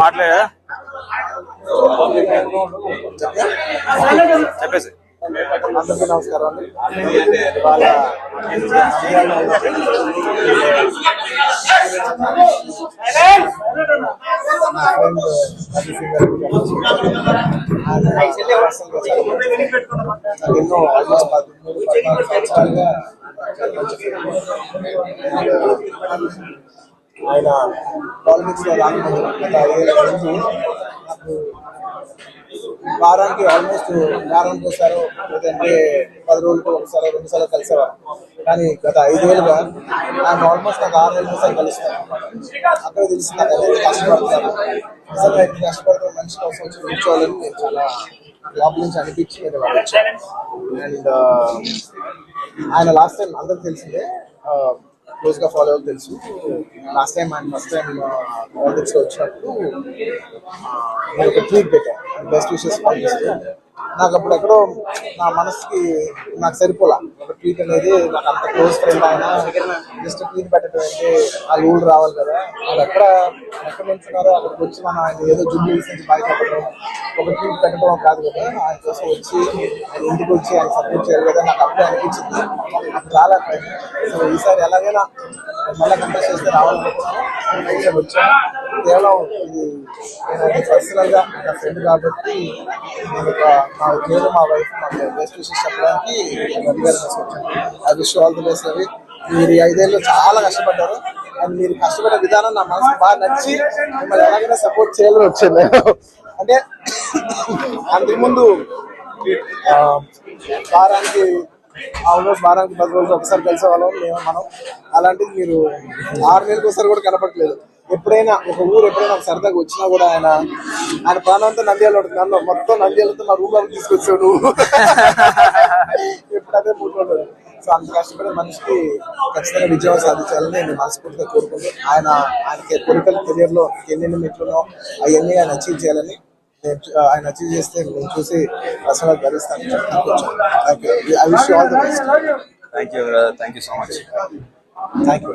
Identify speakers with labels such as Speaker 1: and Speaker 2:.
Speaker 1: మాట్లాడా చెప్పేసి.
Speaker 2: అందరికీ నమస్కారం అండి. ఇవాళ ఎన్నో ఆల్మోస్ట్ పద్నాలుగు సంవత్సరాలుగా. ఆయన పాలిటిక్స్లో రాకముందు గత ఐదేళ్ళ ముందు నాకు వారానికి ఆల్మోస్ట్ వారానికి ఒకసారి లేదంటే పది రోజులకు ఒకసారి రెండు సార్లు కలిసేవారు. కానీ గత ఐదేళ్ళుగా ఆయన ఆల్మోస్ట్ నాకు ఆరు నెలలు ఒకసారి కలుస్తాను అక్కడ తెలిసి నాకు ఎంత కష్టపడుతున్నాను నిజంగా ఎంత కష్టపడుతున్న మనిషి కోసం వచ్చి కూర్చోవాలని నేను చాలా లోపల నుంచి అనిపించి నేను వాళ్ళు వచ్చాను. అండ్ ఆయన లాస్ట్ టైం అందరికి తెలిసిందే క్లోజ్గా ఫాలో అవ్వాలి తెలుసు. లాస్ట్ టైం ఆయన ఫస్ట్ టైం పాలిటిక్స్లో వచ్చినప్పుడు నేను ఒక ట్వీట్ పెట్టాను బెస్ట్ విషెస్ పంపిస్తూ నాకు అప్పుడు ఎక్కడో నా మనసుకి నాకు సరిపోలా. ట్వీట్ అనేది నాకు అంత క్లోజ్ ఫ్రెండ్ ఆయన. జస్ట్ ట్వీట్ పెట్టడం అంటే ఆ రూల్ రావాలి కదా. వాళ్ళు ఎక్కడ ఎక్కడ నుంచున్నారో అక్కడికి వచ్చి మనం ఆయన ఏదో జుబ్లీ నుంచి బయటపడడం ఒక ట్వీట్ పెట్టడం కాదు కదా. ఆయన కోసం వచ్చి ఆయన ఇంటికి వచ్చి ఆయన సపోర్ట్ చేయాలి కదా నాకు అప్పుడే అనిపించింది. నాకు చాలా సో ఈసారి ఎలాగైనా మళ్ళీ కంటెస్ట్ చేస్తే రావాలనుకున్నాను వచ్చాను కేవలం ఇది నేను పర్సనల్గా నా ఫ్రెండ్ కాబట్టి నేను ఒక మా నేను మా వైఫ్ మాకు బెస్ట్ విషెస్ చెప్పడానికి అది గారి I wish all the best Ravi. మీరు ఐదేళ్ళు చాలా కష్టపడ్డారు. అండ్ మీరు కష్టపడే విధానం నా మనసు బాగా నచ్చి మిమ్మల్ని ఎలాగైనా సపోర్ట్ చేయాలని వచ్చింది నేను. అంటే అంతకుముందు వారానికి ఆల్మోస్ట్ వారానికి పది రోజులు ఒకసారి కలిసే వాళ్ళం మేము మనం. అలాంటిది మీరు ఆరు నెలలకు ఒకసారి కూడా కనపడలేదు ఎప్పుడైనా ఒక ఊరు ఎప్పుడైనా ఒక సరదాగా వచ్చినా కూడా ఆయన ఆయన ప్రాణంతో నంద్యాల ఉంటుంది. నన్ను మొత్తం నంద్యాలతో నా రూమ్లోకి తీసుకొచ్చావు నువ్వు. ఎప్పుడైతే మూడు సో అంత కష్టపడే మనిషికి ఖచ్చితంగా విజయం సాధించాలని నేను మనస్ఫూర్తిగా కోరుకుంటూ ఆయన ఆయనకి పొలిటికల్ కెరియర్లో ఎన్ని మెట్లునో అవన్నీ ఆయన అచీవ్ చేయాలని నేను చూ- ఆయన అచీవ్ చేస్తే నేను చూసి personal భరిస్తాను I wish all the best
Speaker 1: thank you thank you so much
Speaker 2: thank you